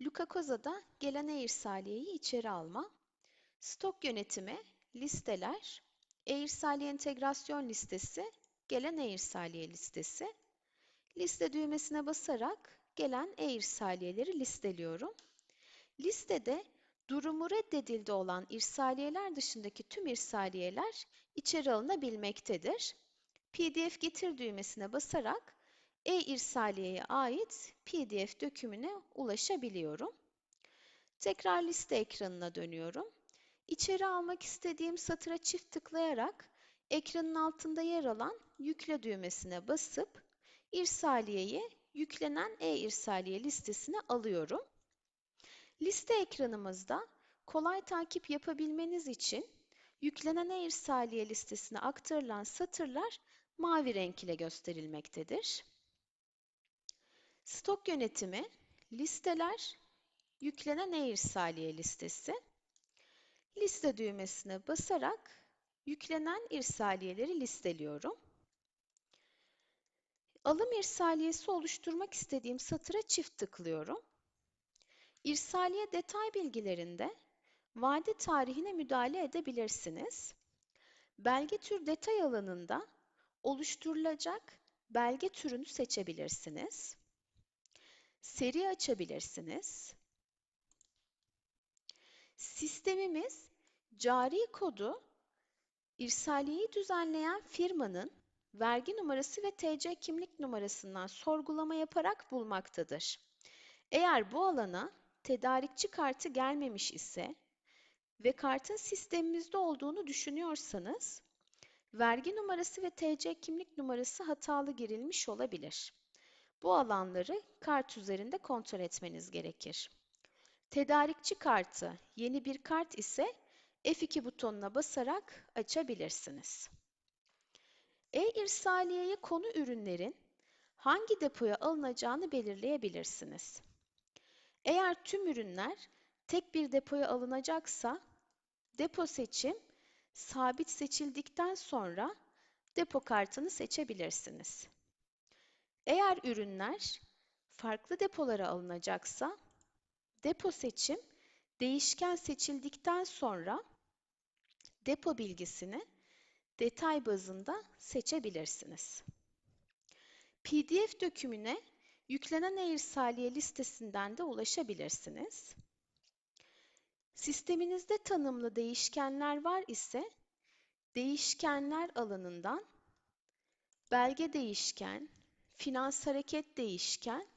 Luca Koza'da gelen e-irsaliyeyi içeri alma, stok yönetimi, listeler, e-irsaliye entegrasyon listesi, gelen e-irsaliye listesi. Liste düğmesine basarak gelen e-irsaliyeleri listeliyorum. Listede durumu reddedildi olan irsaliyeler dışındaki tüm irsaliyeler içeri alınabilmektedir. PDF getir düğmesine basarak e-irsaliyeye ait PDF dökümüne ulaşabiliyorum. Tekrar liste ekranına dönüyorum. İçeri almak istediğim satıra çift tıklayarak ekranın altında yer alan yükle düğmesine basıp irsaliyeyi yüklenen e-irsaliye listesine alıyorum. Liste ekranımızda kolay takip yapabilmeniz için yüklenen e-irsaliye listesine aktarılan satırlar mavi renk ile gösterilmektedir. Stok yönetimi, listeler, yüklenen e-irsaliye listesi. Liste düğmesine basarak yüklenen irsaliyeleri listeliyorum. Alım irsaliyesi oluşturmak istediğim satıra çift tıklıyorum. İrsaliye detay bilgilerinde vade tarihine müdahale edebilirsiniz. Belge tür detay alanında oluşturulacak belge türünü seçebilirsiniz. Seri açabilirsiniz. Sistemimiz cari kodu irsaliyeyi düzenleyen firmanın vergi numarası ve TC kimlik numarasından sorgulama yaparak bulmaktadır. Eğer bu alana tedarikçi kartı gelmemiş ise ve kartın sistemimizde olduğunu düşünüyorsanız, vergi numarası ve TC kimlik numarası hatalı girilmiş olabilir. Bu alanları kart üzerinde kontrol etmeniz gerekir. Tedarikçi kartı yeni bir kart ise F2 butonuna basarak açabilirsiniz. E-irsaliyeye konu ürünlerin hangi depoya alınacağını belirleyebilirsiniz. Eğer tüm ürünler tek bir depoya alınacaksa depo seçim sabit seçildikten sonra depo kartını seçebilirsiniz. Eğer ürünler farklı depolara alınacaksa depo seçim değişken seçildikten sonra depo bilgisini detay bazında seçebilirsiniz. PDF dökümüne yüklenen e-irsaliye listesinden de ulaşabilirsiniz. Sisteminizde tanımlı değişkenler var ise değişkenler alanından belge değişken, finans hareket değişken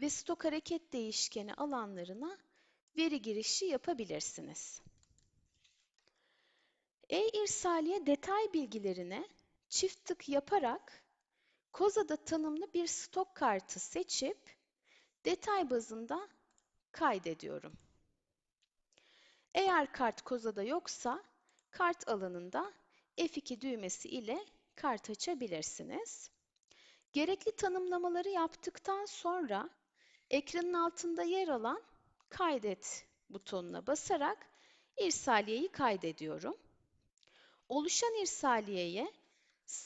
ve stok hareket değişkeni alanlarına veri girişi yapabilirsiniz. E-irsaliye detay bilgilerine çift tık yaparak Koza'da tanımlı bir stok kartı seçip detay bazında kaydediyorum. Eğer kart Koza'da yoksa kart alanında F2 düğmesi ile kart açabilirsiniz. Gerekli tanımlamaları yaptıktan sonra ekranın altında yer alan kaydet butonuna basarak irsaliyeyi kaydediyorum. Oluşan irsaliyeye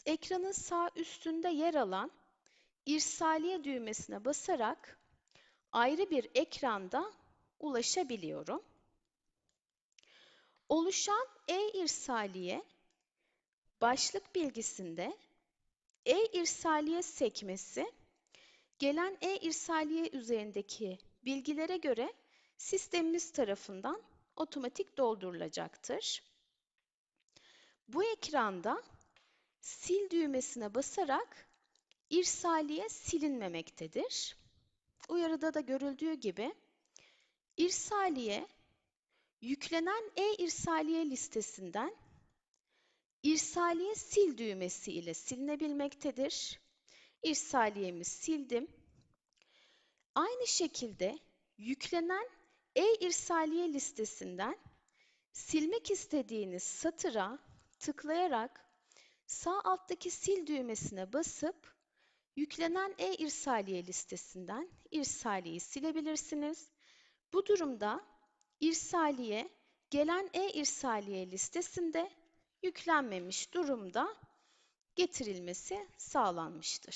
ekranın sağ üstünde yer alan irsaliye düğmesine basarak ayrı bir ekranda ulaşabiliyorum. Oluşan e-irsaliye başlık bilgisinde e-irsaliye sekmesi gelen e-irsaliye üzerindeki bilgilere göre sistemimiz tarafından otomatik doldurulacaktır. Bu ekranda sil düğmesine basarak irsaliye silinmemektedir. Uyarıda da görüldüğü gibi irsaliye yüklenen e-irsaliye listesinden irsaliye sil düğmesi ile silinebilmektedir. İrsaliyemi sildim. Aynı şekilde yüklenen e-irsaliye listesinden silmek istediğiniz satıra tıklayarak sağ alttaki sil düğmesine basıp yüklenen e-irsaliye listesinden irsaliyeyi silebilirsiniz. Bu durumda irsaliye gelen e-irsaliye listesinde yüklenmemiş durumda getirilmesi sağlanmıştır.